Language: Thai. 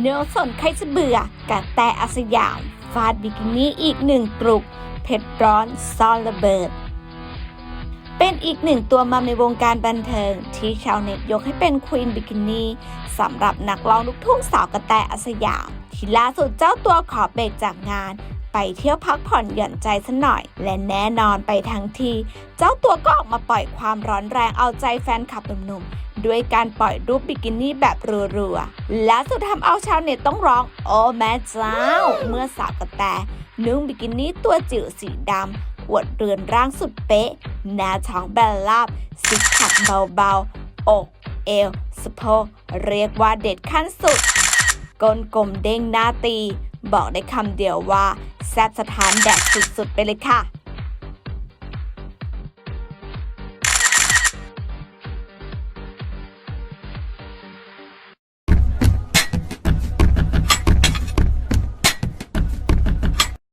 โนสนใครจะเบื่อกะแตอาสยาม ฟาดบิกินี่อีกหนึ่งกรุก เผ็ดร้อนซ่อนระเบิด เป็นอีกหนึ่งตัวมัมในวงการบันเทิง ที่ชาวเน็ตยกให้เป็นควีนบิกินี่สำหรับนักร้องลูกทุ่งสาวกระแตอาสยาม ที่ล่าสุดเจ้าตัวขอเบรกจากงานไปเที่ยวพักผ่อนหย่อนใจสัหน่อย และแน่นอนไปทั้งที เจ้าตัวก็ออกมาปล่อยความร้อนแรงเอาใจแฟนคลับหนุ่มๆ ด้วยการปล่อยรูปบิกินี่แบบรัวๆ และสุดทำเอาชาวเน็ตต้องร้อง โอ้แม่เจ้า เมื่อสาวกระแตนุ่งบิกินี่ตัวจิ๋วสีดำอวดเรือนร่างสุดเป๊ะ หน้าท้องแบนลาบซิกแพคเบาๆ อกเอวสะโพกเรียกว่าเด็ดขั้นสุดก้นกลมเด้งหน้าตี บอกได้คำเดียวว่า แซ่บสถานแดกสุดๆ ไปเลยค่ะ